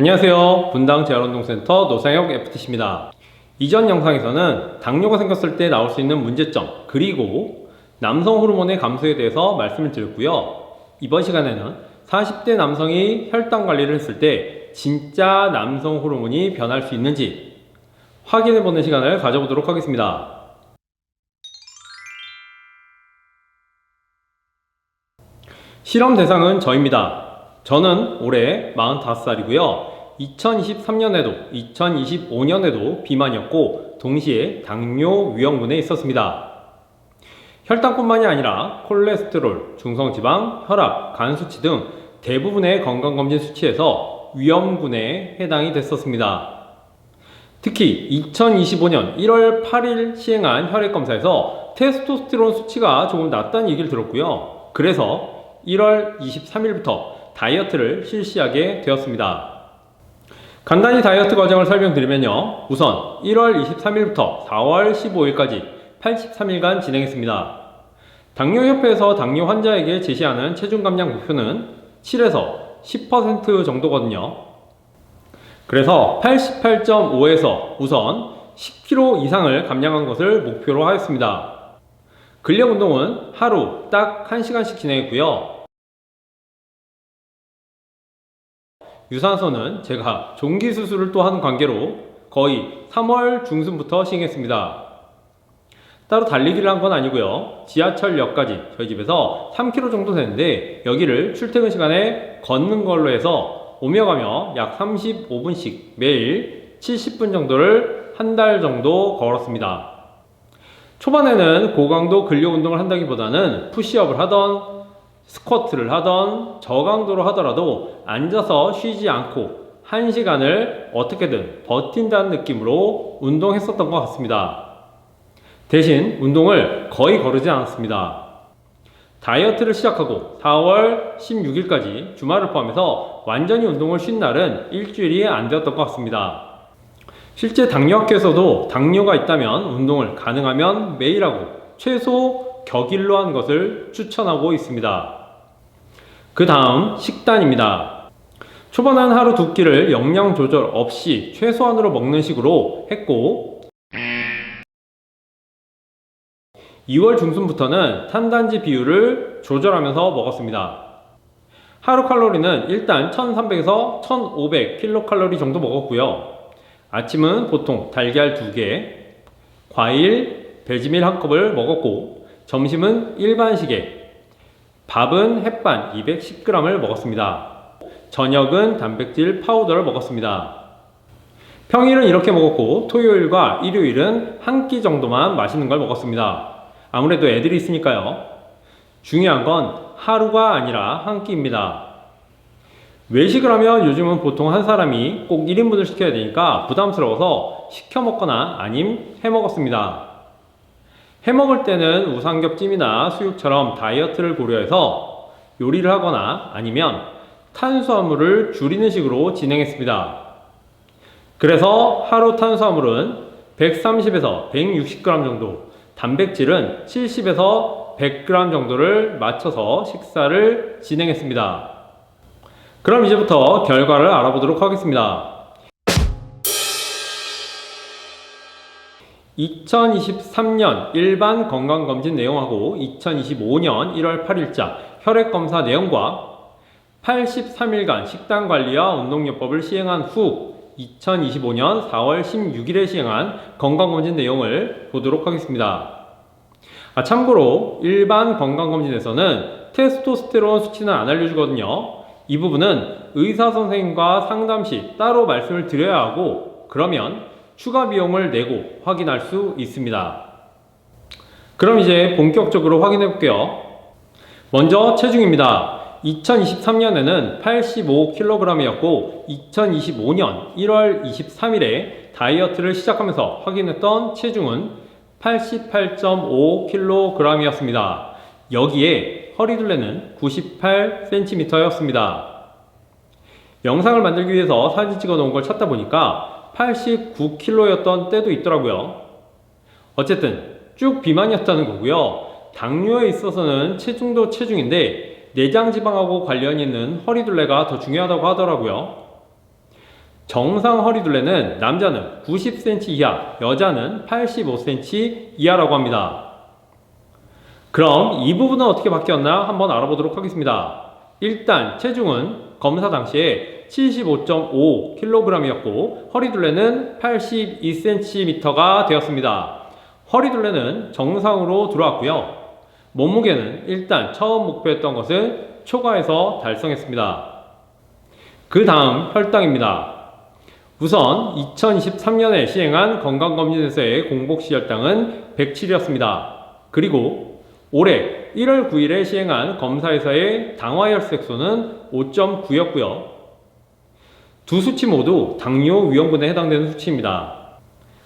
안녕하세요. 분당 재활운동센터 노상혁 FTC입니다. 이전 영상에서는 당뇨가 생겼을 때 나올 수 있는 문제점, 그리고 남성 호르몬의 감소에 대해서 말씀을 드렸고요. 이번 시간에는 40대 남성이 혈당 관리를 했을 때 진짜 남성 호르몬이 변할 수 있는지 확인해 보는 시간을 가져보도록 하겠습니다. 실험 대상은 저입니다. 저는 올해 45살이고요. 2023년에도 2025년에도 비만이었고 동시에 당뇨 위험군에 있었습니다. 혈당뿐만이 아니라 콜레스테롤, 중성지방, 혈압, 간 수치 등 대부분의 건강검진 수치에서 위험군에 해당이 됐었습니다. 특히 2025년 1월 8일 시행한 혈액검사에서 테스토스테론 수치가 조금 낮다는 얘기를 들었고요. 그래서 1월 23일부터 다이어트를 실시하게 되었습니다. 간단히 다이어트 과정을 설명드리면요. 우선 1월 23일부터 4월 15일까지 83일간 진행했습니다. 당뇨협회에서 당뇨 환자에게 제시하는 체중 감량 목표는 7에서 10% 정도거든요. 그래서 88.5에서 우선 10kg 이상을 감량한 것을 목표로 하였습니다. 근력 운동은 하루 딱 1시간씩 진행했고요. 유산소는 제가 종기 수술을 또 하는 관계로 거의 3월 중순부터 시행했습니다. 따로 달리기를 한 건 아니고요. 지하철역까지 저희 집에서 3km 정도 되는데 여기를 출퇴근 시간에 걷는 걸로 해서 오며 가며 약 35분씩 매일 70분 정도를 한 달 정도 걸었습니다. 초반에는 고강도 근력 운동을 한다기보다는 푸시업을 하던 스쿼트를 하던 저강도로 하더라도 앉아서 쉬지 않고 한 시간을 어떻게든 버틴다는 느낌으로 운동했었던 것 같습니다. 대신 운동을 거의 거르지 않았습니다. 다이어트를 시작하고 4월 16일까지 주말을 포함해서 완전히 운동을 쉰 날은 일주일이 안 되었던 것 같습니다. 실제 당뇨학회에서도 당뇨가 있다면 운동을 가능하면 매일 하고 최소 격일로 하는 것을 추천하고 있습니다. 그 다음 식단입니다. 초반은 하루 두 끼를 영양 조절 없이 최소한으로 먹는 식으로 했고 2월 중순부터는 탄단지 비율을 조절하면서 먹었습니다. 하루 칼로리는 일단 1300에서 1500 킬로칼로리 정도 먹었고요. 아침은 보통 달걀 2개, 과일, 배지밀 한 컵을 먹었고 점심은 일반식에 밥은 햇반 210g을 먹었습니다. 저녁은 단백질 파우더를 먹었습니다. 평일은 이렇게 먹었고 토요일과 일요일은 한 끼 정도만 맛있는 걸 먹었습니다. 아무래도 애들이 있으니까요. 중요한 건 하루가 아니라 한 끼입니다. 외식을 하면 요즘은 보통 한 사람이 꼭 1인분을 시켜야 되니까 부담스러워서 시켜 먹거나 아님 해 먹었습니다. 해 먹을 때는 우삼겹찜이나 수육처럼 다이어트를 고려해서 요리를 하거나 아니면 탄수화물을 줄이는 식으로 진행했습니다. 그래서 하루 탄수화물은 130에서 160g 정도, 단백질은 70에서 100g 정도를 맞춰서 식사를 진행했습니다. 그럼 이제부터 결과를 알아보도록 하겠습니다. 2023년 일반 건강검진 내용하고 2025년 1월 8일자 혈액검사 내용과 83일간 식단관리와 운동요법을 시행한 후 2025년 4월 16일에 시행한 건강검진 내용을 보도록 하겠습니다. 아, 참고로 일반 건강검진에서는 테스토스테론 수치는 안 알려주거든요. 이 부분은 의사 선생님과 상담 시 따로 말씀을 드려야 하고 그러면 추가 비용을 내고 확인할 수 있습니다. 그럼 이제 본격적으로 확인해 볼게요. 먼저 체중입니다. 2023년에는 85kg이었고 2025년 1월 23일에 다이어트를 시작하면서 확인했던 체중은 88.5kg이었습니다. 여기에 허리둘레는 98cm였습니다. 영상을 만들기 위해서 사진 찍어 놓은 걸 찾다 보니까 89kg였던 때도 있더라고요. 어쨌든 쭉 비만이었다는 거고요. 당뇨에 있어서는 체중도 체중인데 내장 지방하고 관련이 있는 허리둘레가 더 중요하다고 하더라고요. 정상 허리둘레는 남자는 90cm 이하, 여자는 85cm 이하라고 합니다. 그럼 이 부분은 어떻게 바뀌었나 한번 알아보도록 하겠습니다. 일단 체중은 검사 당시에 75.5kg이었고 허리둘레는 82cm가 되었습니다. 허리둘레는 정상으로 들어왔고요. 몸무게는 일단 처음 목표했던 것은 초과해서 달성했습니다. 그 다음 혈당입니다. 우선 2023년에 시행한 건강검진에서의 공복시 혈당은 107이었습니다. 그리고 올해 1월 9일에 시행한 검사에서의 당화혈색소는 5.9였고요. 두 수치 모두 당뇨 위험군에 해당되는 수치입니다.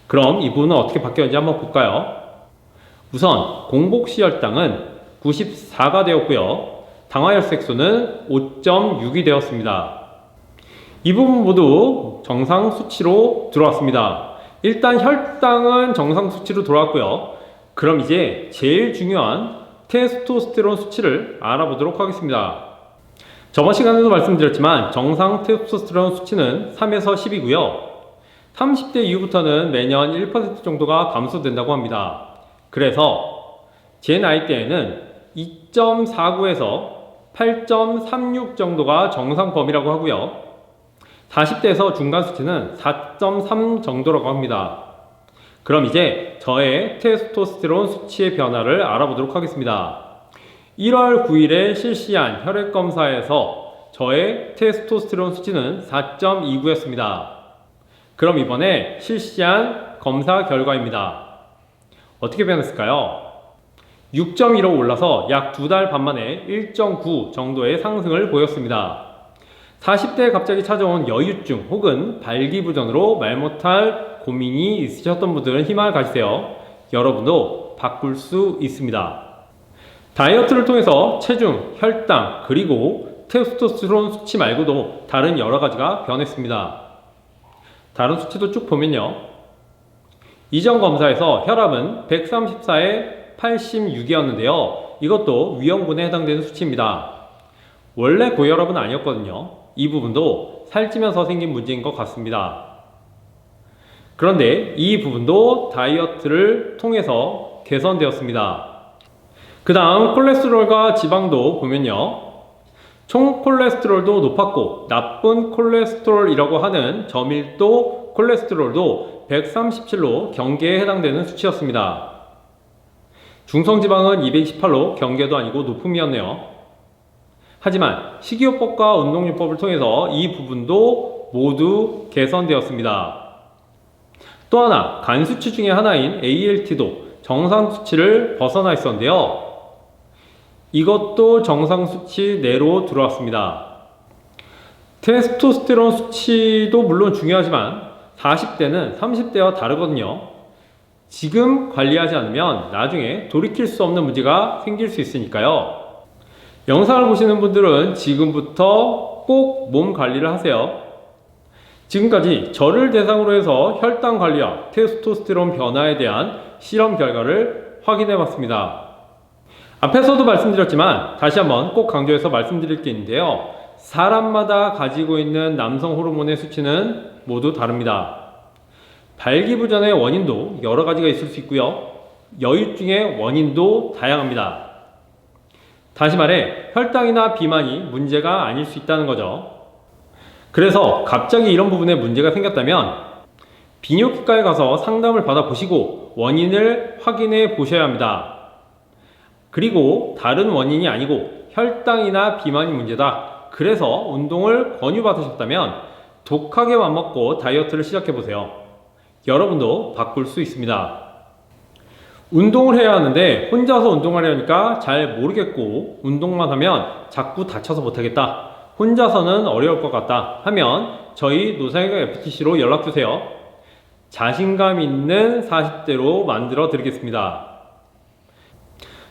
그럼 이 부분은 어떻게 바뀌었는지 한번 볼까요? 우선 공복시 혈당은 94가 되었고요. 당화혈색소는 5.6이 되었습니다. 이 부분 모두 정상 수치로 들어왔습니다. 일단 혈당은 정상 수치로 들어왔고요. 그럼 이제 제일 중요한 테스토스테론 수치를 알아보도록 하겠습니다. 저번 시간에도 말씀드렸지만 정상 테스토스테론 수치는 3에서 10이고요. 30대 이후부터는 매년 1% 정도가 감소된다고 합니다. 그래서 제 나이 때에는 2.49에서 8.36 정도가 정상 범위라고 하고요. 40대에서 중간 수치는 4.3 정도라고 합니다. 그럼 이제 저의 테스토스테론 수치의 변화를 알아보도록 하겠습니다. 1월 9일에 실시한 혈액 검사에서 저의 테스토스테론 수치는 4.29였습니다. 그럼 이번에 실시한 검사 결과입니다. 어떻게 변했을까요? 6.1로 올라서 약 두 달 반 만에 1.9 정도의 상승을 보였습니다. 40대에 갑자기 찾아온 여유증 혹은 발기부전으로 말 못할 고민이 있으셨던 분들은 희망을 가지세요. 여러분도 바꿀 수 있습니다. 다이어트를 통해서 체중, 혈당, 그리고 테스토스테론 수치 말고도 다른 여러 가지가 변했습니다. 다른 수치도 쭉 보면요. 이전 검사에서 혈압은 134에 86이었는데요. 이것도 위험군에 해당되는 수치입니다. 원래 고혈압은 아니었거든요. 이 부분도 살찌면서 생긴 문제인 것 같습니다. 그런데 이 부분도 다이어트를 통해서 개선되었습니다. 그 다음 콜레스테롤과 지방도 보면요. 총 콜레스테롤도 높았고 나쁜 콜레스테롤이라고 하는 저밀도 콜레스테롤도 137로 경계에 해당되는 수치였습니다. 중성지방은 228로 경계도 아니고 높음이었네요. 하지만 식이요법과 운동요법을 통해서 이 부분도 모두 개선되었습니다. 또 하나 간 수치 중에 하나인 ALT도 정상 수치를 벗어나 있었는데요. 이것도 정상 수치 내로 들어왔습니다. 테스토스테론 수치도 물론 중요하지만 40대는 30대와 다르거든요. 지금 관리하지 않으면 나중에 돌이킬 수 없는 문제가 생길 수 있으니까요. 영상을 보시는 분들은 지금부터 꼭 몸 관리를 하세요. 지금까지 저를 대상으로 해서 혈당 관리와 테스토스테론 변화에 대한 실험 결과를 확인해 봤습니다. 앞에서도 말씀드렸지만 다시 한번 꼭 강조해서 말씀드릴 게 있는데요. 사람마다 가지고 있는 남성 호르몬의 수치는 모두 다릅니다. 발기부전의 원인도 여러 가지가 있을 수 있고요. 여유증의 원인도 다양합니다. 다시 말해 혈당이나 비만이 문제가 아닐 수 있다는 거죠. 그래서 갑자기 이런 부분에 문제가 생겼다면 비뇨기과에 가서 상담을 받아 보시고 원인을 확인해 보셔야 합니다. 그리고 다른 원인이 아니고 혈당이나 비만이 문제다. 그래서 운동을 권유받으셨다면 독하게 맘먹고 다이어트를 시작해 보세요. 여러분도 바꿀 수 있습니다. 운동을 해야 하는데 혼자서 운동하려니까 잘 모르겠고 운동만 하면 자꾸 다쳐서 못하겠다. 혼자서는 어려울 것 같다 하면 저희 노사이가 FTC로 연락 주세요. 자신감 있는 40대로 만들어 드리겠습니다.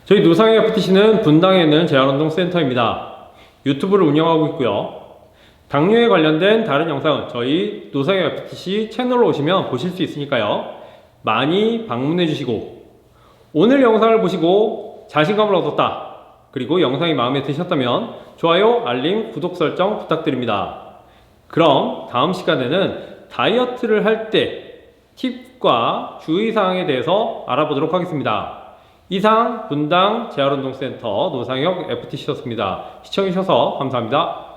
저희 노상의 FTC는 분당에 있는 재활운동 센터입니다. 유튜브를 운영하고 있고요. 당뇨에 관련된 다른 영상은 저희 노상의 FTC 채널로 오시면 보실 수 있으니까요. 많이 방문해 주시고 오늘 영상을 보시고 자신감을 얻었다. 그리고 영상이 마음에 드셨다면 좋아요, 알림, 구독 설정 부탁드립니다. 그럼 다음 시간에는 다이어트를 할 때 팁과 주의사항에 대해서 알아보도록 하겠습니다. 이상 분당 재활운동센터 노상혁 FTC였습니다. 시청해주셔서 감사합니다.